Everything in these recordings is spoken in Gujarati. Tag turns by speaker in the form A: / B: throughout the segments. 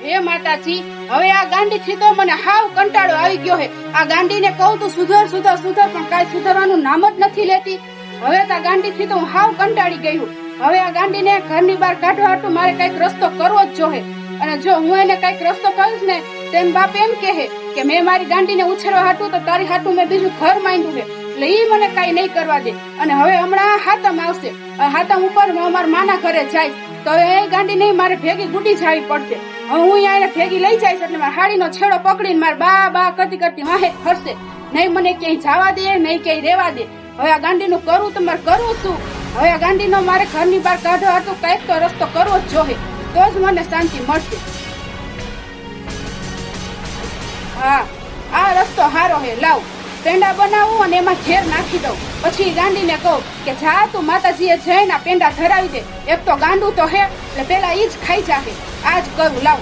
A: એ માતાજી, હવે આ ગાંડી થી તો મને હાવ કંટાળો આવી ગયો હે. આ ગાંડીને કહું તો સુધર સુધર સુધર, પણ કાંઈ સુધરવાનું નામ જ નથી લેતી. હવે તો ગાંડી થી તો હું હાવ કંટાળી ગઈ હું. હવે આ ગાંડીને ઘરની બહાર કાઢવા હાટુ મારે કંઈક રસ્તો કરવો જ જોહે. અને જો હું એને કંઈક રસ્તો કરીશ ને તેમ બાપ એમ કહે કે મેં મારી ગાંડીને ઉછેરવા હાટું તો તારી હાટું મેં બીજું ઘર માંડ્યું છે એટલે ઈ મને કઈ નહીં કરવા દે. અને હવે હમણાં હાતમ આવશે. હાતમ ઉપર હું અમારા માના ઘરે જાય તો એ ગાંડી નહીં, મારે ભેગી ગુટી છાવી પડશે. હું અહીંયા ભેગી લઈ જઈશ એટલે મારા હાડીનો છેડો પકડીને મારે બા બા કરતી કરતી વાહે ફરશે. નહીં મને ક્યાંય જવા દે, નહીં ક્યાંય રેવા દે. હવે આ ગાંડીનું કરું તો મારે કરું શું? હવે આ ગાંડીનો મારે ઘરની બહાર કાઢો હતો કંઈક તો રસ્તો કરવો જ જોઈએ તો જ મને શાંતિ મળશે. હા, આ રસ્તો હારો હે, લાવ. પેંડા બનાવું અને એમાં ઝેર નાખી દઉં. પછી ગાંડીને કહું કે, જા તું માતાજીએ જઈને પેંડા ધરાવી દે. એક તો ગાંડું તો હે, એટલે પેલા ઈ જ ખાઈ જાહે. આ જ કરું, લાવ.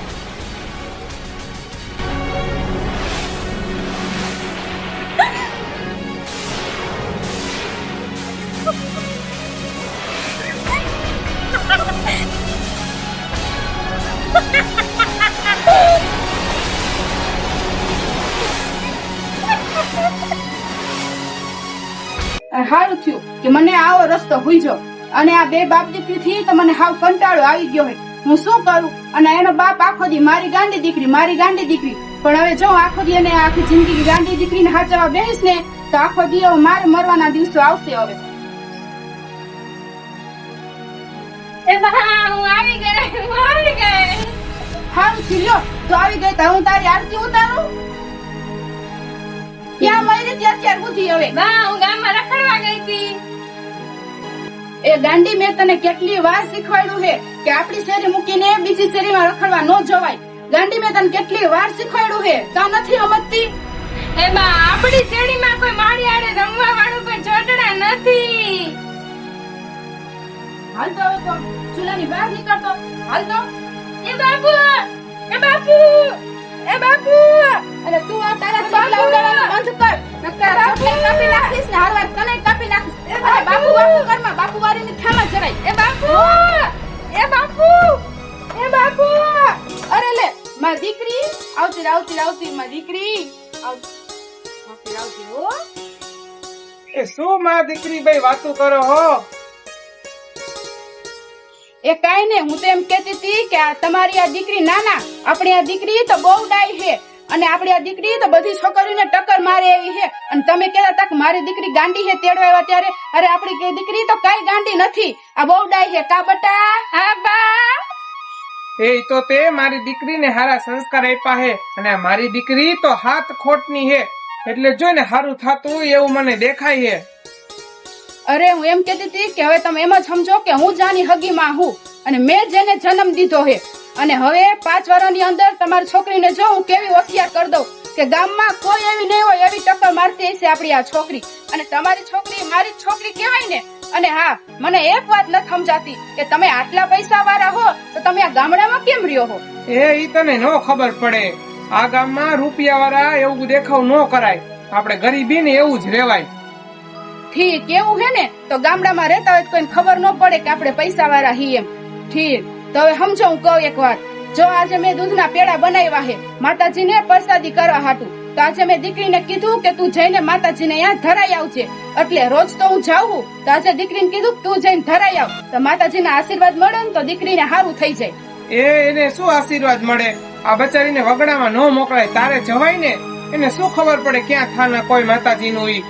A: મને આવો રસ્તો હુઈજો અને આ બે બાપ દીકરી થી તો મને હાવ કંટાળો આવી ગયો હે. હું શું કરું? અને એનો બાપ આખો દી મારી ગાંડી દીકરી મારી ગાંડી દીકરી. પણ હવે જો આખો દી અને આખી જિંદગી ગાંડી દીકરીને હાચવા બેહીશ ને તો આખો દી હવે મારે મરવાના દિવસો આવશે હવે.
B: એ બા હું આવી ગઈ હું આવી ગઈ.
A: સારું થયું લ્યો. તો આવી ગઈ તો હું તારી આરતી ઉતારું? ત્યાં મળી અત્યાર સુધી હવે?
B: બા હું ગામમાં રખડવા ગઈ હતી.
A: એ દાંડી મેં તને કેટલી વાર શીખવાડ્યું છે કે આપણી શેરી મૂકીને બીજી શેરીમાં રખડવા ન જવાય. ગાંડી મેં તને કેટલી વાર શીખવાડ્યું છે તો નથી સમજતી
B: એમાં આપણી શેરીમાં કોઈ માળી આડે રમવા વાળું કોઈ ચોટડા નથી.
A: હાલ તો તો ચૂલાની બહાર નીકળતો. હાલ તો.
B: એ બાપુ! એ બાપુ! એ બાપુ!
A: અને તું આ તારા ચોટલા ઉડાડવાનું બંધ કર. નકર ચોટલા કાપી નાખીશ ને હારવાર તને કાપી નાખીશ. અરે બાપુ! બાપુ ઘરમાં બાપુ વાળીની થામાં જરાય.
B: એ બાપુ! એ બાપુ!
A: એ બાપુ! અરે લે મારી દીકરી આવતી આવતી આવતી મારી દીકરી. આવ- આવતી આવતી હો.
C: એ શું માં દીકરી ભાઈ વાતો કરો હો?
A: એ કાઈ નઈ હું તો એમ કેતી હતી કે તમારી આ દીકરી નાના આપણી આ દીકરી તો બહુ ડાય છે. અને આપણી આ દીકરી તો બધી છોકરીઓને ટક્કર મારે એવી છે. અને તમે કહેતા તક મારી દીકરી ગાંડી છે તેડવા આવ્યા ત્યારે. અરે આપણી દીકરી તો કઈ ગાંડી નથી. આ બહુ ડાય છે. કા બટા?
B: હા બા.
C: એ તો તે મારી દીકરીને હારા સંસ્કાર આપ્યા હે અને મારી દીકરી તો હાથ ખોટની હે એટલે જોઈને હારું થાતું હોય એવું મને દેખાય હે
A: અરે હું એમ કેતી હતી કે હવે તમે એમ જ સમજો કે હું જાની હગીમાં હું અને મેં જેને જન્મ દીધો હે. અને હવે પાંચ વર્ષની અંદર તમારી છોકરીને જો હું કેવી હોશિયાર કરી દઉં કે ગામમાં કોઈ એવી નહીં હોય એવી ટક્કર મારતી હશે આપણી આ છોકરી. અને તમારી છોકરી મારી છોકરી કહેવાય ને? અને હા, મને એક વાત ન સમજાતી કે તમે આટલા પૈસા વાળા હો તો તમે આ ગામડામાં કેમ રહ્યો હો?
C: એ ઈ તને નો ખબર પડે. આ ગામમાં રૂપિયા વાળા એવું દેખાવ નો કરાય. આપણે ગરીબી ને એવું જ રેવાય.
A: ઠીક એવું હે ને? તો ગામડામાં રહેતા હોય તો કોઈને ખબર ન પડે કે આપણે પૈસા વાળા હી એમ. ઠીક, તો હવે સમજો હું કહું એક વાત જો આજે મેં દૂધના પેડા બનાવ્યા હે, માતાજીને પ્રસાદી કરવા હાટું, તો આજે મેં દીકરીને કીધું કે તું જઈને માતાજીને અહીંયા ધરાઈ આવજે. એટલે રોજ તો હું જાઉં તો આજે દીકરીને કીધું તું જઈને ધરાઈ આવ. તો માતાજીના આશીર્વાદ મળે ને તો દીકરીને સારું થઈ જાય.
C: એ, એને શું આશીર્વાદ મળે? આ બચારીને વગડામાં ન મોકલાય, તારે જવાય ને? એને શું ખબર પડે ક્યાં થાના કોઈ માતાજીનું ઈ?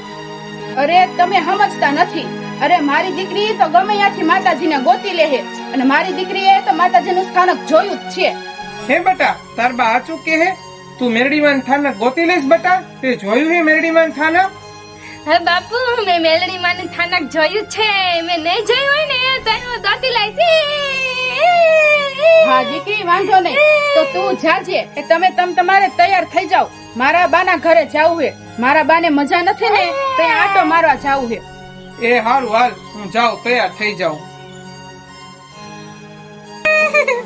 A: અરે તમે સમજતા નથી. અરે મારી દીકરી તો ગમે ત્યાંથી માતાજીને ગોતી લે હે અને મારી દીકરીએ તો માતાજીનું સ્થાનક જોયું જ છે.
C: હે બટા તાર બા આચું કે હે? તું મેરડીમાન થાનક ગોતી લઈશ બટા? તે જોયું હે મેરડીમાન થાનક?
B: હે બાપુ મેં મેરડીમાન થાનક જોયું છે. મેં નહીં જોયું હોય ને તો હું ગોતી લાઈશ
A: હા દીકરી વાંધો નહીં. તો તું જાજે કે તમે તમ તમારે તૈયાર થઈ જાવ મારા બાના ઘરે જાવું હે. મારા બાને મજા નથી ને? તો આટો મારવા જાવું હે.
C: એ હારું હાલ હું જાઉં તૈયાર થઈ જાઉં.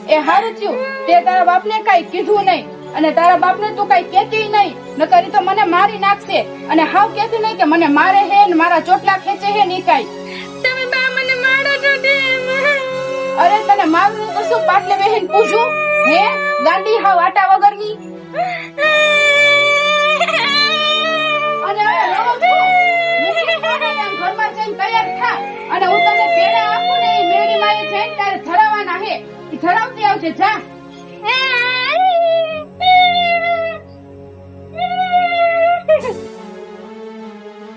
A: એ હારું થયું. તે તારા બાપને કઈ કીધું નહીં. અને તારા બાપને તું કઈ કેતી નહીં. નકરી તો મને મારી નાખશે. અને હાવ કેતી નહીં કે મને મારે હે ને મારા ચોટલા ખેંચે હે ની કઈ.
B: તમે બા મને મારો ને
A: અરે તને મારું તો શું પાટલે બેહીન પૂછું? હે? ગાંડી હાવ આટા અને હું તને પેડા આપું ને એ મેળી જઈને તારે ધરાવવાના હે. ઈ ધરાવતી આવજે, જા.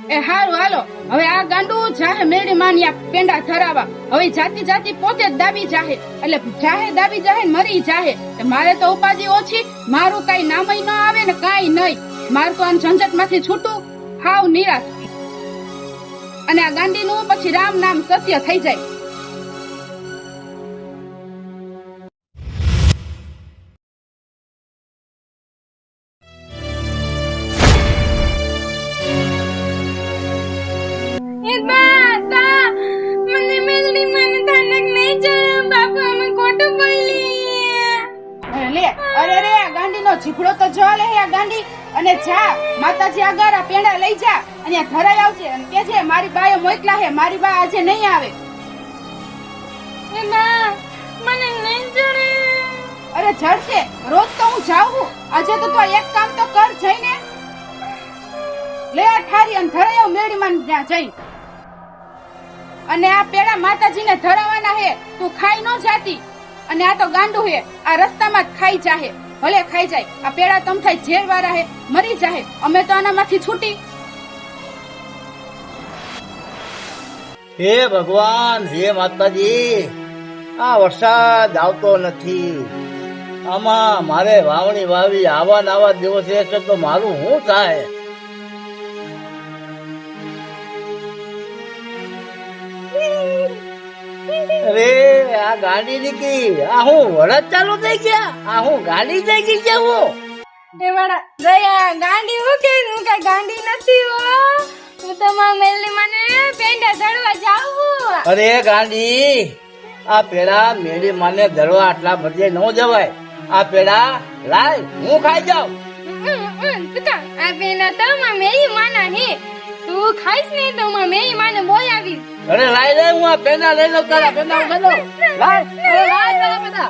A: એ હારું, હાલો. હવે આ ગાંડું જાહે મેળી માન્યા પેંડા ધરાવા. હવે જાતી જાતી પોતે જ દાબી જાહે. એટલે જાહે દાબી જાહે મરી જાહે. મારે તો ઉપાધિ ઓછી. મારું કઈ નામય ન આવે ને કઈ નહીં. મારું તો આ ઝંઝટમાંથી છૂટું. હાવ નિરાશ. અને આ ગાંડીનું પછી રામ નામ સત્ય થઈ જાય. અરે અરે રે આ ગાંડીનો જીભડો તો જો લે આ ગાંડી અને જા માતાજી આગળ આ પેંડા લઈ જા. અને ઘરે આવજે અને કે છે મારી બાએ મોકલા હે મારી બા આજે નહીં આવે.
B: એ બા મને નહીં જોડે
A: અરે જડશે રોજ તો હું જાઉં છું. આજે તો તું એક કામ તો કર જઈને. લે આ ઠારી અને ઘરે આવ મેળીમાં ત્યાં જઈ અને આ પેડા માતાજીને ધરાવવાના હે તું ખાઈ ન જાતી. અને આ તો ગાંડું હે આ રસ્તામાં જ ખાઈ જાહે. ભલે ખાઈ જાય આ પેડા તમ થાય ઝેર વાળા હે મરી જાહે. અમે તો આનામાંથી છૂટી.
D: હે ભગવાન, હે માતાજી. આ વરસાદ આવતો નથી. આમાં મારે વાવણી વાવી આવા નાવા દિવસે તો મારું શું થાય? અરે, આ ગાડી નીકળી આ હું વરસ ચાલુ થઈ ગયા? આ હું ગાડી થઈ ગઈ છે
B: ગાંડી નથી
D: અરે ગાંડી આ પેડા મેરી માને ધરવા આટલા બધે ન જવાય. આ પેડા લાય હું ખાઈ જાઉં.
B: આ પેડા તો માં મેરી માના હે. તું ખાઈશ ને તો માં મેરી માને બોલાવીશ.
D: અરે લાય રે હું આ પેડા લઈ લઉં તારા પેડા લઈ લઉં. લાય અરે લાય પેડા.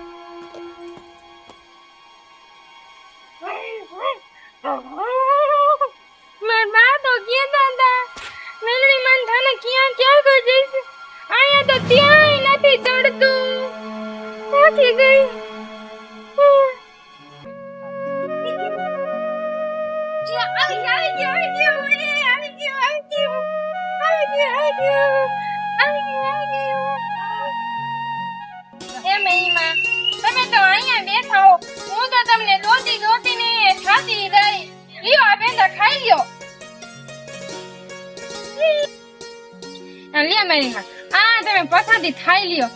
B: એ તમે તો અહીંયા બેઠા હો. તો તમને દોતી દોતી ને થાતી ગઈ લ્યો, આ પેંડા ખાઈ લ્યો. આ તમે પછાડી ખાઈ લ્યો.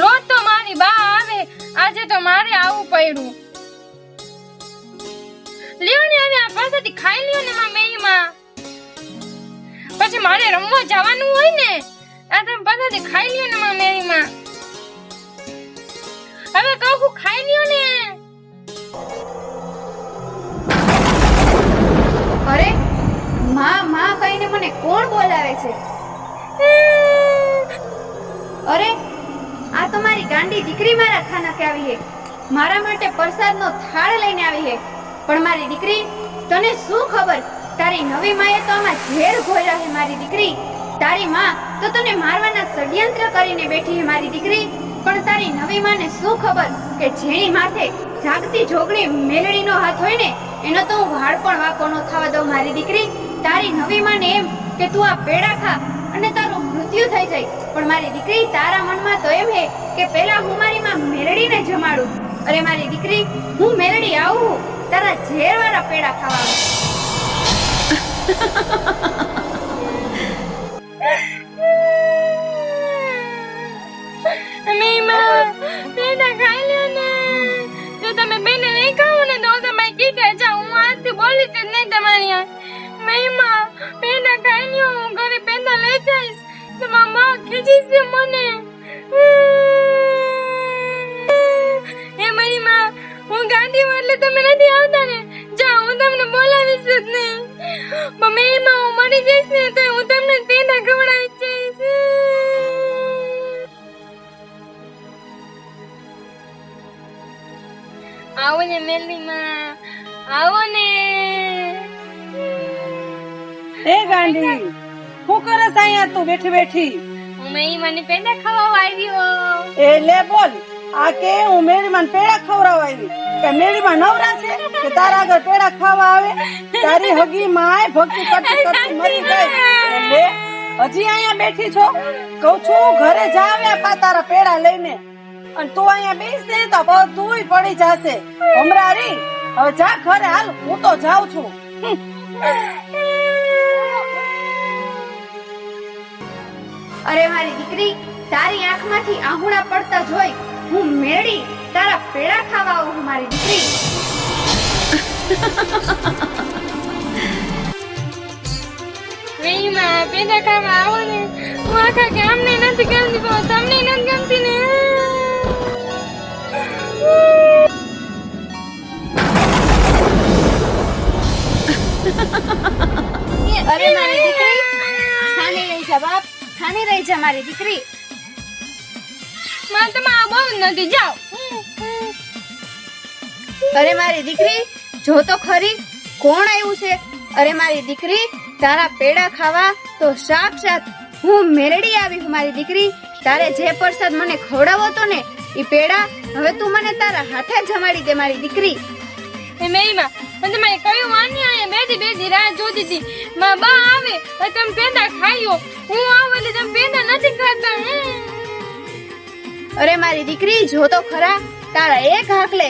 B: રોજ તો મારી બા આવે. આજે તો મારે આવું પડ્યું. લ્યો ને હવે આ પાછળથી ખાઈ લ્યો ને માં મહિમા. પછી મારે રમવા જવાનું હોય ને, આ તમે પાછળથી ખાઈ લ્યો ને માં હવે
A: આવી મારા માટે પ્રસાદનો થાળ લઈને આવી હે. પણ મારી દીકરી, તને શું ખબર? તારી નવી માએ તો આમાં ઝેર ઘોર્યા હે, મારી દીકરી. તારી માં તો તને મારવાના ષડયંત્ર કરીને બેઠી હે, મારી દીકરી. પણ તારી નવી માને શું ખબર કે જેની માથે જાગતી જોગણી મેલડીનો હાથ હોય ને, એનો તો હું વાળ પણ વાકો ન થવા દઉં, મારી દીકરી. તારી નવી માને એમ કે તું આ પેડા ખા અને તારું મૃત્યુ થઈ જાય. પણ મારી દીકરી, તારા મનમાં તો એમ હે કે પહેલા હું મારી માં મેરડીને જમાડું. અરે મારી દીકરી, હું મેરડી આવું. તારા ઝેરવાળા પેડા ખાવા.
B: નહીં માં પેડા ને. જો તમે બેને નહીં ખાવ ને, તો તમે કીટે જાઓ હું આજથી બોલી જ નહીં તમારી આ. મહિમા પેડા ખાઈ લ્યો ઘરે પેડા લઈ જઈશ. તમારા માં ખીજીશ મને. એ મારી માં, હું ગાંધી એટલે તમે નથી આવતા ને? જા હું તમને બોલાવીશ જ નહીં. પણ મહિમા હું મરી જઈશ ને તો હું તમને પેંડા ખવડાવી જઈશ. આવો ને મેલીમાં આવો ને.
E: એ ગાંધી, શું કરસ અહીંયા તું બેઠી બેઠી?
B: હું મહિમાની પેંડા ખાવા આવ્યો.
E: એ બોલ આ કે હું મેળીમાં પેડા ખવડાવવા આવી? કે મેળીમાં નવરા છે? કે તારા આગળ પેડા ખાવા આવે? તારી હગી માય ભક્તિ કરતી કરતી મરી જાય. એટલે લે હજી અહીંયા બેઠી છો? કહું છું ઘરે જાવે પા તારા પેડા લઈને. અને તું અહીંયા બેસ ને તો બધુંય પડી જશે. હમરારી હવે જા ઘરે હાલ હું તો જાઉં છું.
F: અરે મારી દીકરી, તારી આંખમાંથી આહુણા પડતા જોઈ હું મેળી, તારા પેડા ખાવા આવું મારી દીકરી.
B: પેંડા ખાવા આવો ને. હું આખા ગામને નથી ગમતી તમને નથી ગમતી
F: મારી દીકરી.
B: માં તમે આ બહુ નથી જાઓ
F: અરે મારી દીકરી, જો તો ખરી. કોણ આવ્યું છે? અરે મારી દીકરી, તારા પેડા ખાવા તો સાક્ષાત હું મેરડી આવી હું મારી દીકરી. તારે જે પ્રસાદ મને ખવડાવો તો ને એ પેડા હવે તું મને તારા હાથે જમાડી દે, મારી દીકરી.
B: એ મેઈમાં અને તમે કયું માન્ય અહીંયા બેઠી બેઠી રાહ જોતી હતી? માં બા આવે અને તમે પેંડા ખાયો હું આવું એટલે તમે પેંડા નથી ખાતા
F: અરે મારી દીકરી જો તો ખરા. તારા એક હાકલે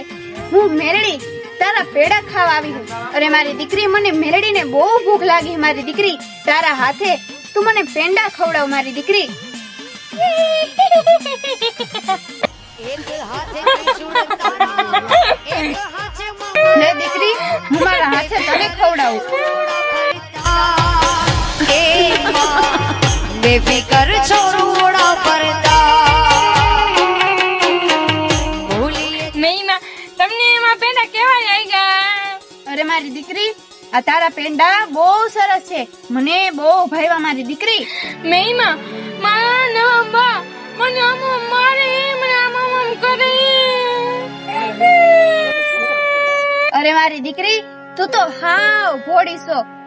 F: હું મેરડી તારા પેડા ખાવા આવી હું. અરે મારી દીકરી મને મેરડીને બહુ ભૂખ લાગી મારી દીકરી. તારા હાથે તું મને પેંડા ખવડાવ મારી દીકરી. ખવડાવું.
G: બેફિકર છોડો
B: તમને એમાં પેંડા કેવા લાગ્યા
F: અરે મારી દીકરી આ તારા પેંડા બહુ સરસ છે. મને બહુ ભાઈવા મારી દીકરી.
B: મેઈમા મારા નવા બા મને આમ મારે મને આમ આમ કરે.
F: અરે મારી દીકરી તું તો હાવ ભોળી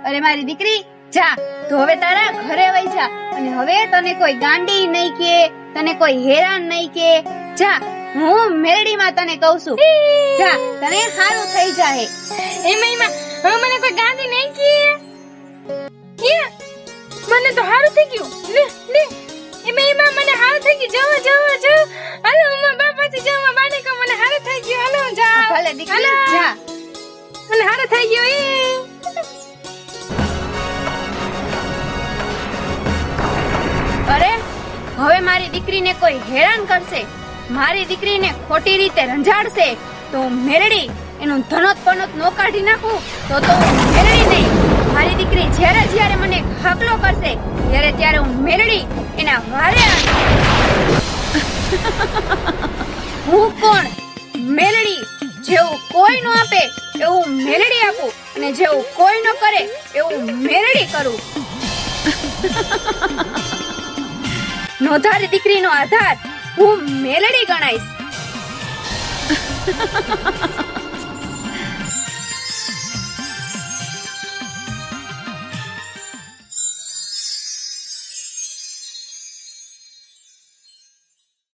F: અરે મારી દીકરી, જા, તો હવે તારા ઘરે વઈ જા. અને હવે તને કોઈ ગાંડી નહીં કે, તને કોઈ હેરાન નહીં કે. જા, હું મેરડીમાં તને કહું છું. જા, તને સારું થઈ જાય
B: એ મહિમા હવે મને કોઈ ગાંધી નહીં કે. કે? મને તો સારું થઈ ગયું. લે લે. એ મહિમા મને સારું થઈ ગયું. જવા જાવ જવા
F: દીકરીને કોઈ હેરાન કરશે, મારી દીકરીને ખોટી રીતે રંજાડશે, તો હું મેરડી એનું ધનોત પનોત નો કાઢી નાખું, તો તો હું મેરડી નહીં મારી દીકરી જ્યારે જ્યારે મને ખાકલો કરશે, ત્યારે ત્યારે હું મેરડી એના વારે હું કોણ? મેલડી જેવું કોઈ નો આપે એવું મેલડી આપું અને જેવું કોઈ નો કરે એવું મેળડી કરું. નોધારી દીકરીનો આધાર હું મેલડી ગણાઈશ.